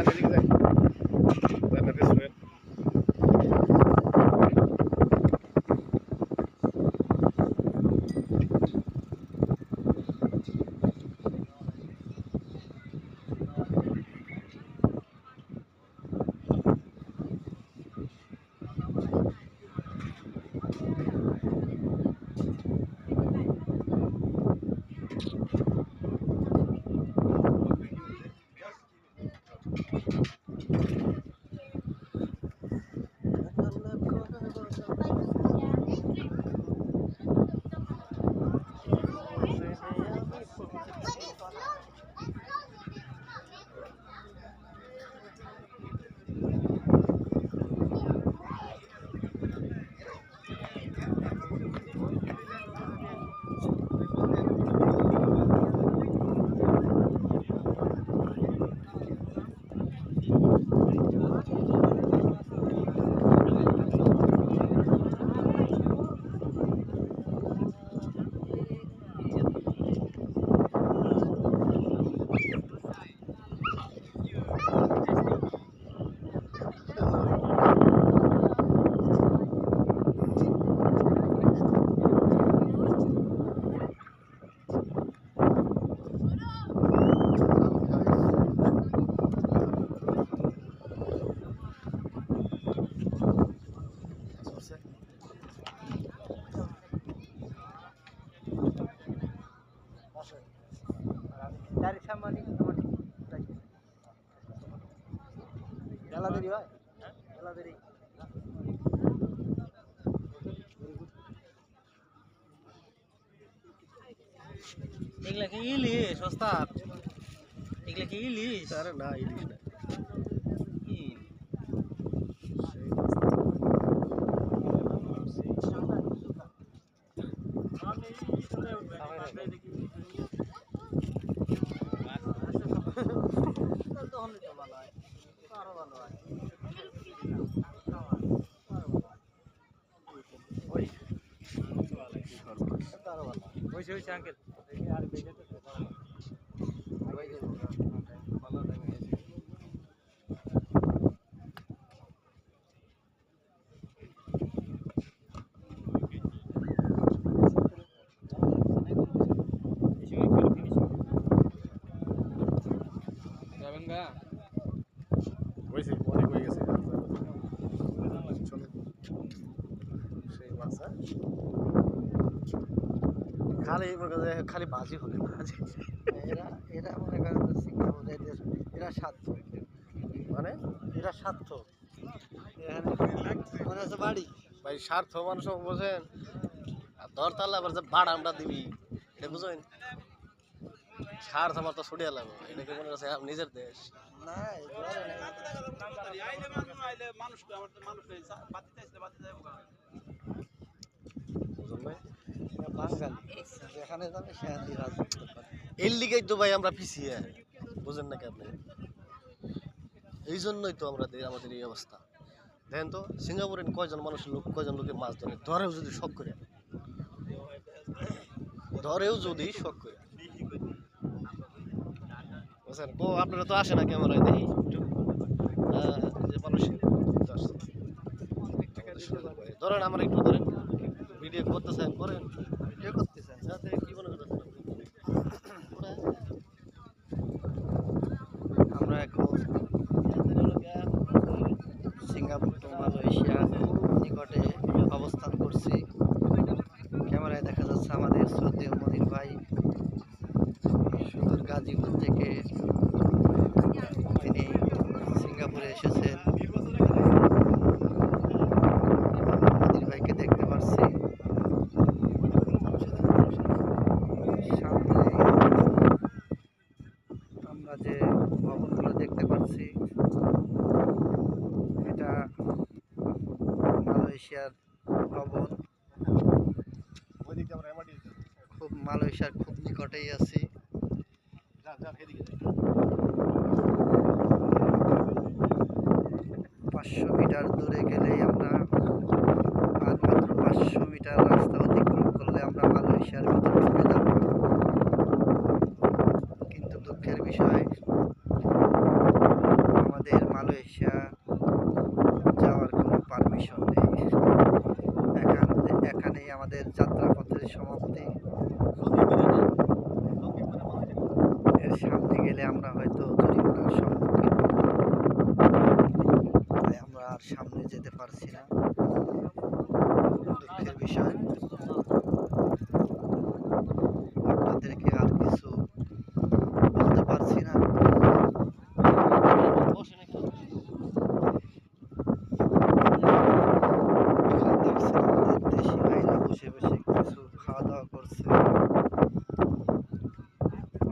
এদিকে যাই এগুলা কি ইলিশ ওস্তাদ? এগুলা কি ইলিশ? আরে না ইলিশ না? তখন তো ভালো হয় আরও ভালো হয় আরও ভালো হয় খালি খালি ভাজি হলে ভাজি এরা এরা মনে করেন যে সিঙ্গাপুর এদের এরা স্বার্থ মানে? এরা স্বার্থ এখানে মনে হচ্ছে বাড়ি। ভাই স্বার্থ মানুষ বোঝেন। আর দরতাল আবার যে ভাড়া আমরা দিবি এটা বুঝেন স্বার্থ আমার তো ছুটিয়ে লাগবে। এটাকে মনে হচ্ছে নিজের দেশ? না এগুলো না। বুঝলেন ভাই? বাঙালি। যেখানে যাবে সেখানে রাজত্ব করে এর লিগেই তো ভাই আমরা পিছিয়ে। বুঝেন নাকি আপনি এই জন্যই তো আমরা আমাদের এই অবস্থা। দেখেন তো সিঙ্গাপুরে কয়জন মানুষের লোক কয়জন লোকে মাছ ধরে? ধরেও যদি শখ করে। ধরেও যদি শখ করে। বুঝছেন? ও আপনারা তো আসে না ক্যামেরায় দেখি। একটু আহ, যে মানুষ ধরেন আমার একটু ধরেন। ভিডিও করতে চান করেন ভিডিও করতেছেন যাতে কি মনে করতেছেন ওরা আমরা এখন সিঙ্গাপুর টু মালয়েশিয়া নিকটে অবস্থান করছি ক্যামেরায় দেখা যাচ্ছে আমাদের শ্রদ্ধেয় মনির ভাই সুদূর গাজীপুর থেকে তিনি সিঙ্গাপুরে এসেছেন মনির ভাইকে দেখতে পাচ্ছি সামনে আমরা যে ভবনগুলো দেখতে পাচ্ছি, এটা মালয়েশিয়ার ভবন খুব মালয়েশিয়ার খুব নিকটেই আছি। পাঁচশো মিটার দূরে গেলেই আমরা আর মাত্র পাঁচশো মিটার রাস্তা অতিক্রম করলে আমরা মালয়েশিয়ার ভিতর ঢুকে যাব কিন্তু দুঃখের বিষয় মালয়েশিয়া যাওয়ার কোনো পারমিশন নেই এখান এখানেই আমাদের যাত্রাপথের সমাপ্তি। এর সামনে গেলে আমরা হয়তো জরিমানার সম্মুখীন তাই আমরা আর সামনে যেতে পারছি না। দুঃখের বিষয় আপনাদেরকে আর কিছু বলতে পারছি না এখানে দেখছেন আমাদের দেশি ভাইরা বসে বসে কিছু খাওয়া দাওয়া করছে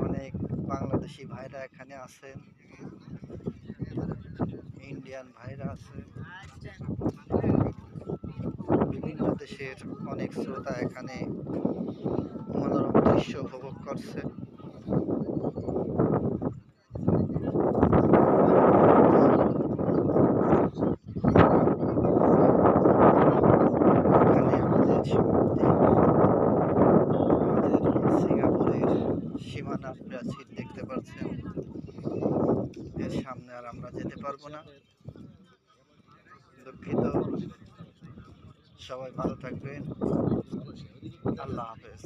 অনেক বাংলাদেশি ভাইরা এখানে আছেন। ইন্ডিয়ান ভাইরা আছে বিভিন্ন দেশের অনেক শ্রোতা এখানে মনোরম দৃশ্য উপভোগ করছে। সীমানা প্রাচীর পাচ্ছেন এর সামনে আর আমরা যেতে পারব না। দুঃখিত। সবাই ভালো থাকবেন। আল্লাহ হাফেজ।